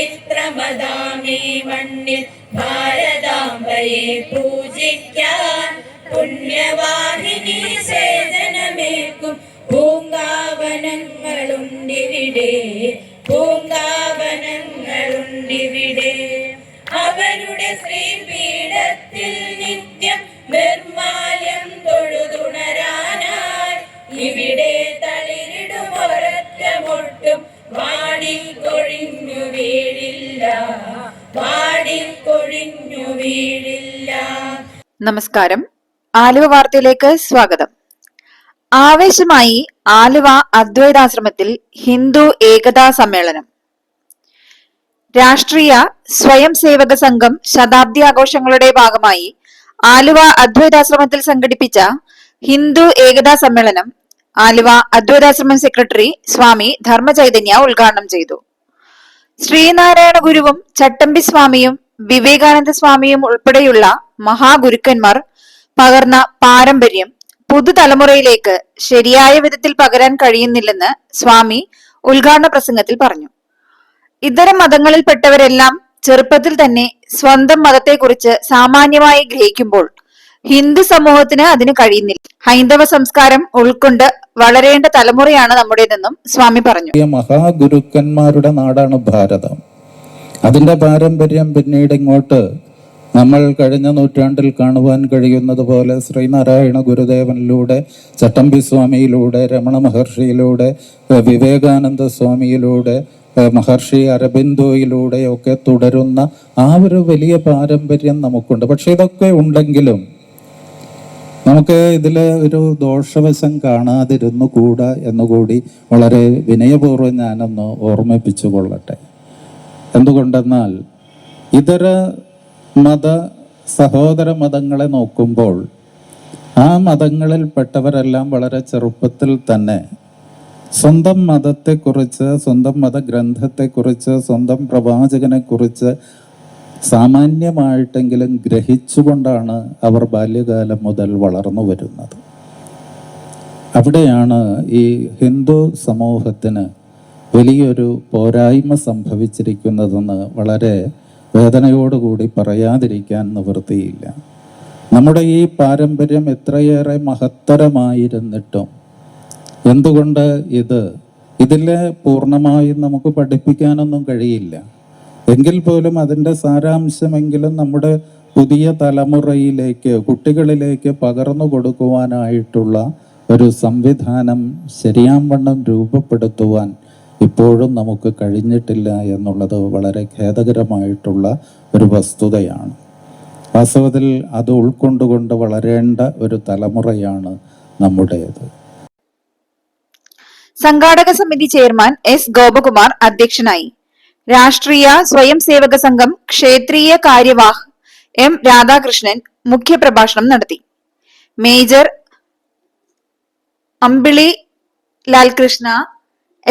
പവിത്രമതാമീ മണ്ണിൽ ഭാരതാംബയെ പൂജിക്കാൻ പുണ്യവാഹിനി സേതനമേക്കും പൂങ്കാവനങ്ങളുണ്ടിവിടെ. നമസ്കാരം. ആലുവ വാർത്തയിലേക്ക് സ്വാഗതം. ആവേശമായി ആലുവ അദ്വൈതാശ്രമത്തിൽ ഹിന്ദു ഏകതാ സമ്മേളനം. രാഷ്ട്രീയ സ്വയം സേവക സംഘം ശതാബ്ദി ആഘോഷങ്ങളുടെ ഭാഗമായി ആലുവ അദ്വൈതാശ്രമത്തിൽ സംഘടിപ്പിച്ച ഹിന്ദു ഏകതാ സമ്മേളനം ആലുവ അദ്വൈതാശ്രമം സെക്രട്ടറി സ്വാമി ധർമ്മചൈതന്യ ഉദ്ഘാടനം ചെയ്തു. ശ്രീനാരായണ ഗുരുവും ചട്ടമ്പി സ്വാമിയും വിവേകാനന്ദ സ്വാമിയും ഉൾപ്പെടെയുള്ള മഹാഗുരുക്കന്മാർ പകർന്ന പാരമ്പര്യം പുതുതലമുറയിലേക്ക് ശരിയായ വിധത്തിൽ പകരാൻ കഴിയുന്നില്ലെന്ന് സ്വാമി ഉദ്ഘാടന പ്രസംഗത്തിൽ പറഞ്ഞു. ഇതര മതങ്ങളിൽപ്പെട്ടവരെല്ലാം ചെറുപ്പത്തിൽ തന്നെ സ്വന്തം മതത്തെക്കുറിച്ച് സാമാന്യമായി ഗ്രഹിക്കുമ്പോൾ ഹിന്ദു സമൂഹത്തിന് അതിന് കഴിയുന്നില്ല. ഹൈന്ദവ സംസ്കാരം ഉൾക്കൊണ്ട് വളരേണ്ട തലമുറയാണ് നമ്മുടേതെന്നും സ്വാമി പറഞ്ഞു. മഹാഗുരുക്കന്മാരുടെ നാടാണ് ഭാരതം. അതിന്റെ പാരമ്പര്യം പിന്നീട് ഇങ്ങോട്ട് നമ്മൾ കഴിഞ്ഞ നൂറ്റാണ്ടിൽ കാണുവാൻ കഴിയുന്നത് പോലെ ശ്രീനാരായണ ഗുരുദേവനിലൂടെ ചട്ടമ്പി സ്വാമിയിലൂടെ രമണ മഹർഷിയിലൂടെ വിവേകാനന്ദ സ്വാമിയിലൂടെ മഹർഷി അരബിന്ദോയിലൂടെയൊക്കെ തുടരുന്ന ആ ഒരു വലിയ പാരമ്പര്യം നമുക്കുണ്ട്. പക്ഷെ ഇതൊക്കെ ഉണ്ടെങ്കിലും നമുക്ക് ഇതിൽ ഒരു ദോഷവശം കാണാതിരുന്നു കൂടാ എന്നുകൂടി വളരെ വിനയപൂർവം ഞാനൊന്ന് ഓർമ്മിപ്പിച്ചു കൊള്ളട്ടെ. എന്തുകൊണ്ടെന്നാൽ ഇതര മത സഹോദര മതങ്ങളെ നോക്കുമ്പോൾ ആ മതങ്ങളിൽപ്പെട്ടവരെല്ലാം വളരെ ചെറുപ്പത്തിൽ തന്നെ സ്വന്തം മതത്തെക്കുറിച്ച് സ്വന്തം മതഗ്രന്ഥത്തെക്കുറിച്ച് സ്വന്തം പ്രവാചകനെക്കുറിച്ച് സാമാന്യമായിട്ടെങ്കിലും ഗ്രഹിച്ചുകൊണ്ടാണ് അവർ ബാല്യകാലം മുതൽ വളർന്നു വരുന്നത്. അവിടെയാണ് ഈ ഹിന്ദു സമൂഹത്തിന് വലിയൊരു പോരായ്മ സംഭവിച്ചിരിക്കുന്നതെന്ന് വളരെ വേദനയോടുകൂടി പറയാതിരിക്കാൻ നിവൃത്തിയില്ല. നമ്മുടെ ഈ പാരമ്പര്യം എത്രയേറെ മഹത്തരമായിരുന്നിട്ടും. എന്തുകൊണ്ട് ഇത്? ഇതിലെ പൂർണമായും നമുക്ക് പഠിപ്പിക്കാനൊന്നും കഴിയില്ല. എങ്കിൽ പോലും അതിന്റെ സാരാംശമെങ്കിലും നമ്മുടെ പുതിയ തലമുറയിലേക്ക് കുട്ടികളിലേക്ക് പകർന്നു കൊടുക്കുവാനായിട്ടുള്ള ഒരു സംവിധാനം ശരിയാം വണ്ണം രൂപപ്പെടുത്തുവാൻ ഇപ്പോഴും നമുക്ക് കഴിഞ്ഞിട്ടില്ല എന്നുള്ളത് വളരെ ഖേദകരമായിട്ടുള്ള ഒരു വസ്തുതയാണ്. വാസ്തവത്തിൽ അത് ഉൾക്കൊണ്ടുകൊണ്ട് വളരേണ്ട ഒരു തലമുറയാണ് നമ്മുടേത്. സംഘാടക സമിതി ചെയർമാൻ എസ് ഗോപകുമാർ അധ്യക്ഷനായി. രാഷ്ട്രീയ സ്വയം സേവക സംഘം ക്ഷേത്രീയ കാര്യവാഹ് എം രാധാകൃഷ്ണൻ മുഖ്യപ്രഭാഷണം നടത്തി. Major Ambili Lalkrishna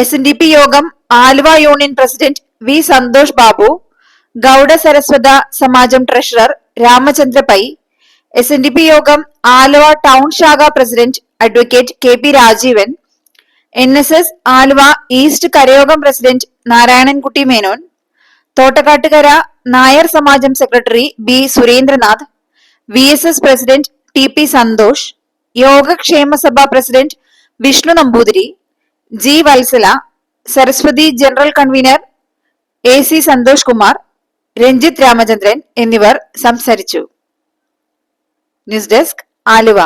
S N D P Yogam Aluva union president V Santhosh Babu Gowda Saraswatha Samajam treasurer Ramachandra Pai S N D P Yogam Aluva town ശാഖ president advocate K P Rajeevan N S S Aluva east Karayogam president Narayanankutty Menon Thottakattukara Nair Samajam secretary B Surendranath V S S president T P Santhosh Yogakshemasabha president Vishnu Namboothiri G Vatsala Saraswathi general convener A C Santhosh Kumar Ranjith Ramachandran എന്നിവർ സംസാരിച്ചു. News desk Aluva.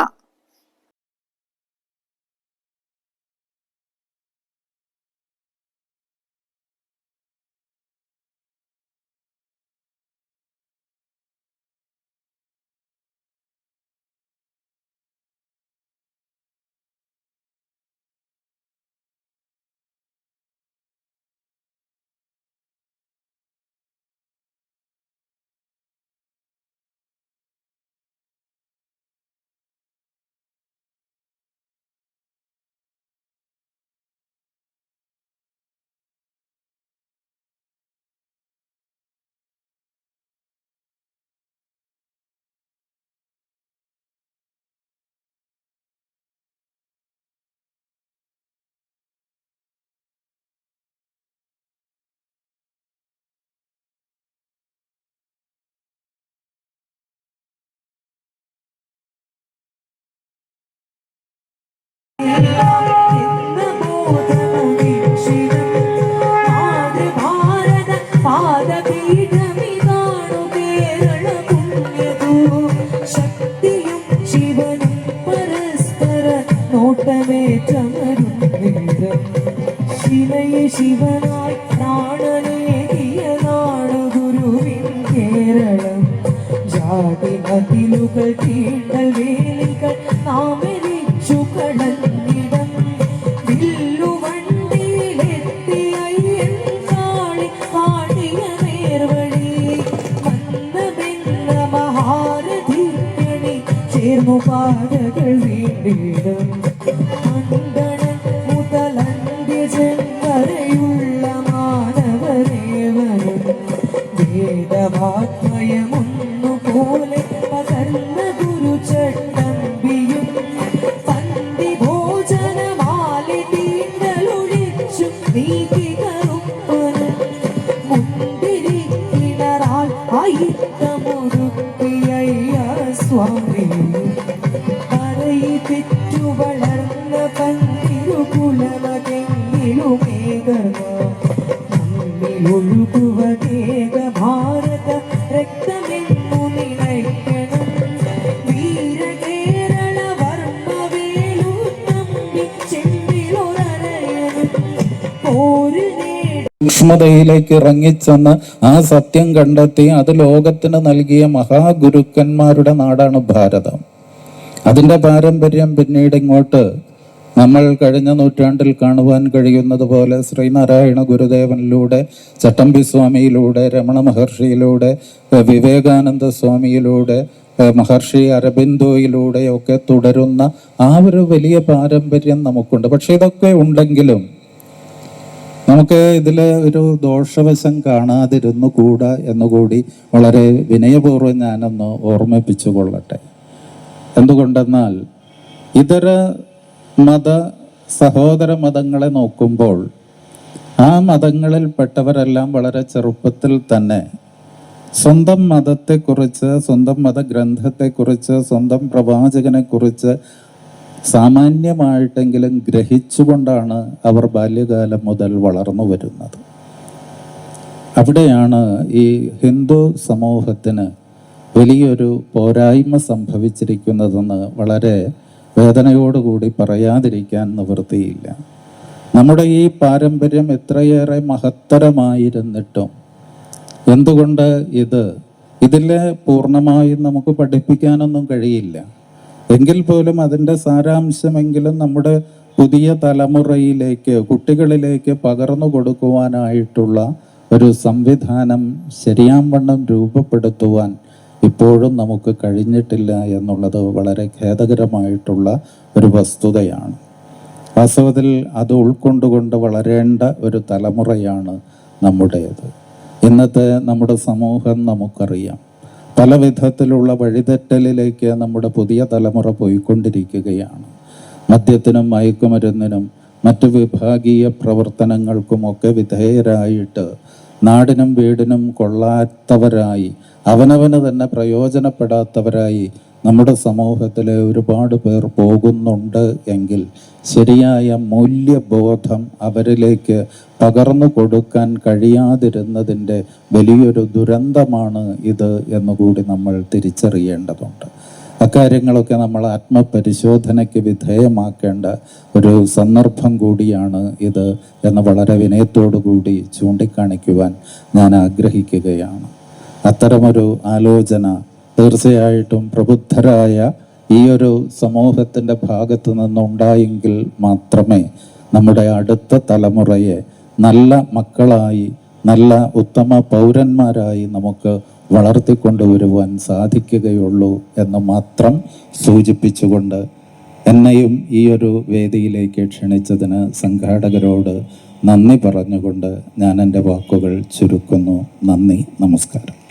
ശിവയെ ശിവനായി പ്രാണനേകിയ നാടു ഗുരുവിൻ കേരളം ജാതി മതിലുകൾ തീണ്ടൽ ചേർന്നു പാതകൾ സൂക്ഷ്മതയിലേക്ക് ഇറങ്ങിച്ചെന്ന് ആ സത്യം കണ്ടെത്തി അത് ലോകത്തിന് നൽകിയ മഹാഗുരുക്കന്മാരുടെ നാടാണ് ഭാരതം. അതിന്റെ പാരമ്പര്യം പിന്നീട് ഇങ്ങോട്ട് നമ്മൾ കഴിഞ്ഞ നൂറ്റാണ്ടിൽ കാണുവാൻ കഴിയുന്നത് പോലെ ശ്രീനാരായണ ഗുരുദേവനിലൂടെ ചട്ടമ്പി സ്വാമിയിലൂടെ രമണ മഹർഷിയിലൂടെ വിവേകാനന്ദ സ്വാമിയിലൂടെ മഹർഷി അരബിന്ദോയിലൂടെയൊക്കെ തുടരുന്ന ആ ഒരു വലിയ പാരമ്പര്യം നമുക്കുണ്ട്. പക്ഷെ ഇതൊക്കെ ഉണ്ടെങ്കിലും നമുക്ക് ഇതിൽ ഒരു ദോഷവശം കാണാതിരുന്നു കൂടാ എന്നുകൂടി വളരെ വിനയപൂർവം ഞാനൊന്ന് ഓർമ്മിപ്പിച്ചു കൊള്ളട്ടെ. എന്തുകൊണ്ടെന്നാൽ ഇതര മത സഹോദര മതങ്ങളെ നോക്കുമ്പോൾ ആ മതങ്ങളിൽപ്പെട്ടവരെല്ലാം വളരെ ചെറുപ്പത്തിൽ തന്നെ സ്വന്തം മതത്തെക്കുറിച്ച് സ്വന്തം മതഗ്രന്ഥത്തെക്കുറിച്ച് സ്വന്തം പ്രവാചകനെക്കുറിച്ച് സാമാന്യമായിട്ടെങ്കിലും ഗ്രഹിച്ചുകൊണ്ടാണ് അവർ ബാല്യകാലം മുതൽ വളർന്നു വരുന്നത്. അവിടെയാണ് ഈ ഹിന്ദു സമൂഹത്തിന് വലിയൊരു പോരായ്മ സംഭവിച്ചിരിക്കുന്നതെന്ന് വളരെ വേദനയോടുകൂടി പറയാതിരിക്കാൻ നിവൃത്തിയില്ല. നമ്മുടെ ഈ പാരമ്പര്യം എത്രയേറെ മഹത്തരമായിരുന്നിട്ടും എന്തുകൊണ്ട് ഇത് ഇതിലെ പൂർണമായും നമുക്ക് പഠിപ്പിക്കാനൊന്നും കഴിയില്ല. എങ്കിൽ പോലും അതിന്റെ സാരാംശമെങ്കിലും നമ്മുടെ പുതിയ തലമുറയിലേക്ക് കുട്ടികളിലേക്ക് പകർന്നു കൊടുക്കുവാനായിട്ടുള്ള ഒരു സംവിധാനം ശരിയാവണ്ണം രൂപപ്പെടുത്തുവാൻ ഇപ്പോഴും നമുക്ക് കഴിഞ്ഞിട്ടില്ല എന്നുള്ളത് വളരെ ഖേദകരമായിട്ടുള്ള ഒരു വസ്തുതയാണ്. വാസ്തവത്തിൽ അത് ഉൾക്കൊണ്ടുകൊണ്ട് വളരേണ്ട ഒരു തലമുറയാണ് നമ്മുടേത്. ഇന്നത്തെ നമ്മുടെ സമൂഹം നമുക്കറിയാം. പല വിധത്തിലുള്ള വഴിതെറ്റലിലേക്ക് നമ്മുടെ പുതിയ തലമുറ പോയിക്കൊണ്ടിരിക്കുകയാണ്. മദ്യത്തിനും മയക്കുമരുന്നിനും മറ്റു വിഭാഗീയ പ്രവർത്തനങ്ങൾക്കുമൊക്കെ വിധേയരായിട്ട് നാടിനും വീടിനും കൊള്ളാത്തവരായി അവനവന് തന്നെ പ്രയോജനപ്പെടാത്തവരായി നമ്മുടെ സമൂഹത്തിൽ ഒരുപാട് പേർ പോകുന്നുണ്ട് എങ്കിൽ ശരിയായ മൂല്യബോധം അവരിലേക്ക് പകർന്നു കൊടുക്കാൻ കഴിയാതിരുന്നതിന്റെ വലിയൊരു ദുരന്തമാണ് ഇത് എന്നുകൂടി നമ്മൾ തിരിച്ചറിയേണ്ടതുണ്ട്. അക്കാര്യങ്ങളൊക്കെ നമ്മൾ ആത്മപരിശോധനയ്ക്ക് വിധേയമാക്കേണ്ട ഒരു സന്ദർഭം കൂടിയാണ് ഇത് എന്ന് വളരെ വിനയത്തോടു കൂടി ചൂണ്ടിക്കാണിക്കുവാൻ ഞാൻ ആഗ്രഹിക്കുകയാണ്. അത്തരമൊരു ആലോചന തീർച്ചയായിട്ടും പ്രബുദ്ധരായ ഈ ഒരു സമൂഹത്തിന്റെ ഭാഗത്തു നിന്നുണ്ടായെങ്കിൽ മാത്രമേ നമ്മുടെ അടുത്ത തലമുറയെ നല്ല മക്കളായി നല്ല ഉത്തമ പൗരന്മാരായി നമുക്ക് വളർത്തിക്കൊണ്ടുവരുവാൻ സാധിക്കുകയുള്ളൂ എന്ന് മാത്രം സൂചിപ്പിച്ചുകൊണ്ട് എന്നെയും ഈ ഒരു വേദിയിലേക്ക് ക്ഷണിച്ചതിന് സംഘാടകരോട് നന്ദി പറഞ്ഞുകൊണ്ട് ഞാൻ എന്റെ വാക്കുകൾ ചുരുക്കുന്നു. നന്ദി നമസ്കാരം.